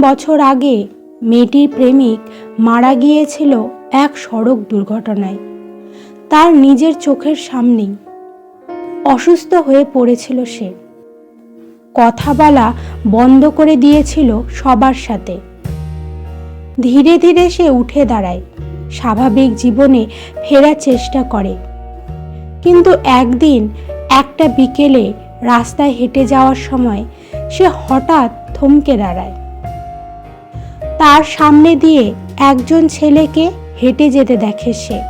বছর আগে মেয়েটির প্রেমিক মারা গিয়েছিল এক সড়ক দুর্ঘটনায়। তার নিজের চোখের সামনেই অসুস্থ হয়ে পড়েছিল সে। কথা বলা বন্ধ করে দিয়েছিল সবার সাথে। ধীরে ধীরে সে উঠে দাঁড়ায়, স্বাভাবিক জীবনে ফেরার চেষ্টা করে। কিন্তু একদিন একটা বিকেলে রাস্তায় হেঁটে যাওয়ার সময় সে হঠাৎ থমকে দাঁড়ায়। তার সামনে দিয়ে একজন ছেলেকে হেঁটে যেতে দেখে সে।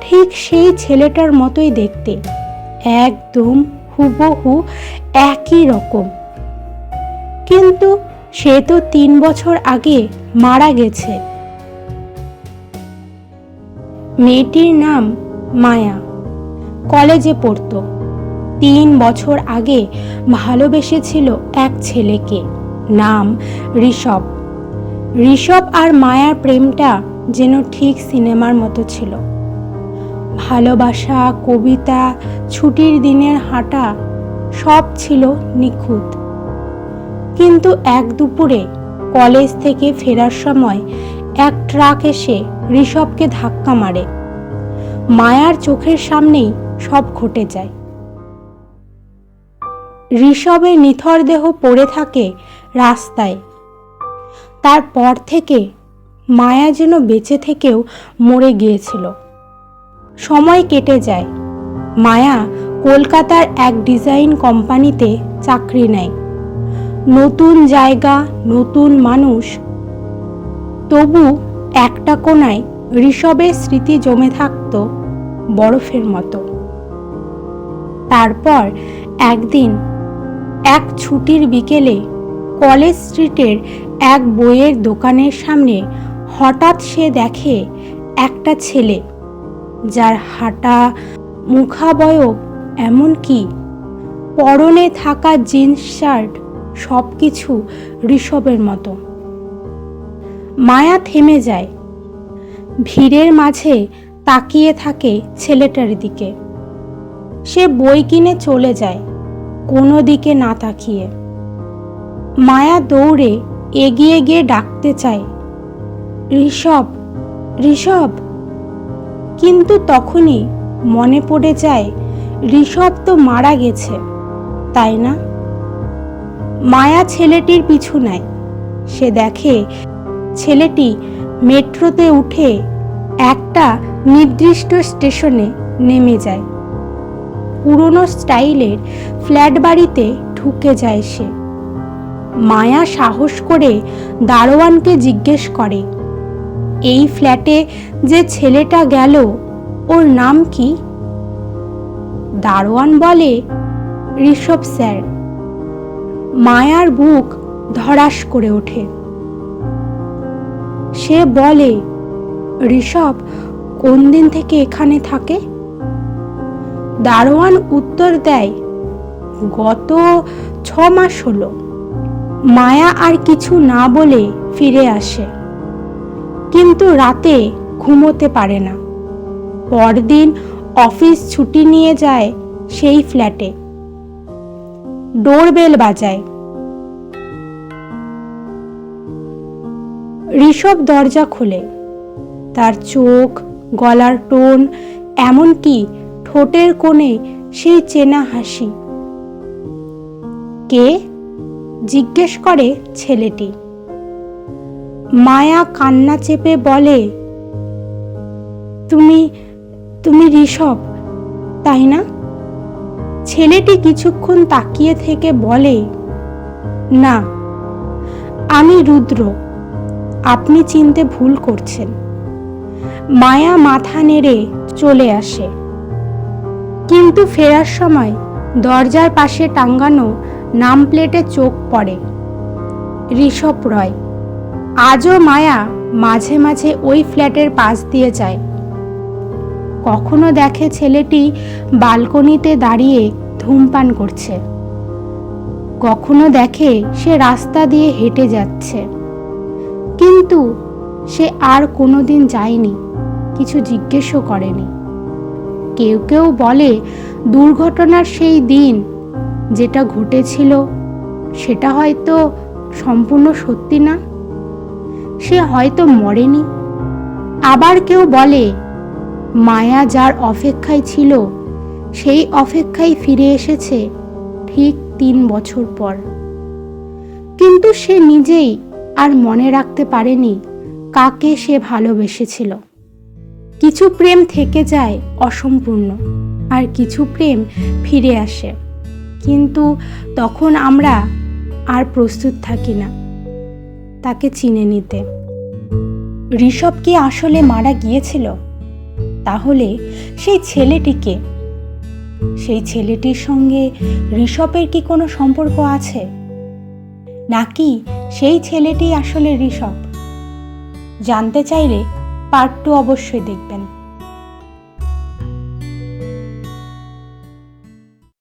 ঠিক সেই ছেলেটার মতোই দেখতে। একদম হুবহু একই রকম। কিন্তু সে তো তিন বছর আগে মারা গেছে। মেয়েটির নাম মায়া। কলেজে পড়তো। তিন বছর আগে ভালোবেসেছিল এক ছেলেকে। নাম ঋষভ। ঋষভ আর মায়ার প্রেমটা যেন ঠিক সিনেমার মতো ছিল। ভালোবাসা, কবিতা, ছুটির দিনের হাঁটা, সব ছিল নিখুঁত। কিন্তু এক দুপুরে কলেজ থেকে ফেরার সময় এক ট্রাক এসে ঋষভকে ধাক্কা মারে। মায়ার চোখের সামনেই সব ঘটে যায়। ঋষভের নিথর দেহ পড়ে থাকে রাস্তায়। তারপর থেকে মায়া যেন বেঁচে থেকেও মরে গিয়েছিল। সময় কেটে যায়। মায়া কলকাতার এক ডিজাইন কোম্পানিতে চাকরি নেয়। নতুন জায়গা, নতুন মানুষ। তবু একটা কোনায় ঋষভের স্মৃতি জমে থাকত বরফের মতো। তারপর একদিন এক ছুটির বিকেলে কলেজ স্ট্রিটের এক বইয়ের দোকানের সামনে হঠাৎ সে দেখে একটা ছেলে, যার হাঁটা মুখাবয়ব এমনকি পরনে থাকা জিন্স, শার্ট সব কিছু ঋষভের মতো। মায়া থেমে যায়। ভিড়ের মাঝে তাকিয়ে থাকে ছেলেটার দিকে। সে বই কিনে চলে যায় কোনো দিকে না তাকিয়ে। মায়া দৌড়ে এগিয়ে গিয়ে ডাকতে চায়। ঋষভ ঋষভ। কিন্তু তখনই মনে পড়ে যায়, ঋষভ তো মারা গেছে, তাই না? মায়া ছেলেটির পিছু নেয়। সে দেখে ছেলেটি মেট্রোতে উঠে একটা নির্দিষ্ট স্টেশনে নেমে যায়। পুরনো স্টাইলের ফ্ল্যাট বাড়িতে ঢুকে যায় সে। মায়া সাহস করে দারোয়ানকে জিজ্ঞেস করে, এই ফ্ল্যাটে যে ছেলেটা গেল, ওর নাম কি? দারোয়ান বলে, ঋষভ স্যার। মায়ার বুক ধরাস করে ওঠে। সে বলে, ঋষভ, কোন দিন থেকে এখানে থাকে? দারোয়ান উত্তর দেয়, গত ছ মাস হলো। মায়া আর কিছু না বলে ফিরে আসে। কিন্তু রাতে ঘুমোতে পারে না। পরদিন অফিস ছুটি নিয়ে যায় সেই ফ্ল্যাটে। ডোরবেল বাজায়। ঋষভ দরজা খোলে। তার চোখ, গলার টোন, এমনকি ঠোঁটের কোণে সেই চেনা হাসি। কে? জিজ্ঞেস করে ছেলেটি। মায়া কান্না চেপে বলে, তুমি তুমি ঋষভ, তাই না? ছেলেটি কিছুক্ষণ তাকিয়ে থেকে বলে, না, আমি রুদ্র, আপনি চিনতে ভুল করছেন। মায়া মাথা নেড়ে চলে আসে। কিন্তু ফেরার সময় দরজার পাশে টাঙ্গানো নাম প্লেটে চোখ পড়ে। ঋষভ রয়, আজও মায়া মাঝে মাঝে ওই ফ্ল্যাটের পাশ দিয়ে যায়। কখনো দেখে ছেলেটি বালকনিতে দাঁড়িয়ে ধূমপান করছে। কখনো দেখে সে রাস্তা দিয়ে হেঁটে যাচ্ছে। কিন্তু সে আর কোনোদিন যায়নি, কিছু জিজ্ঞেসও করেনি। কেউ কেউ বলে, দুর্ঘটনার সেই দিন যেটা ঘটেছিল, সেটা হয়তো সম্পূর্ণ সত্যি না। সে হয়তো মরেনি। আবার কেউ বলে, মায়া যার অপেক্ষায় ছিল, সেই অপেক্ষায় ফিরে এসেছে ঠিক তিন বছর পর। কিন্তু সে নিজেই আর মনে রাখতে পারেনি কাকে সে ভালোবেসেছিল। কিছু প্রেম থেকে যায় অসম্পূর্ণ, আর কিছু প্রেম ফিরে আসে। কিন্তু তখন আমরা আর প্রস্তুত থাকি না তাকে চিনে নিতে। ঋষভ কি আসলে মারা গিয়েছিল? তাহলে সেই ছেলেটিকে, সেই ছেলেটির সঙ্গে ঋষভের কি কোনো সম্পর্ক আছে? নাকি সেই ছেলেটি আসলে ঋষভ? জানতে চাইলে পার্ট টু অবশ্যই দেখবেন।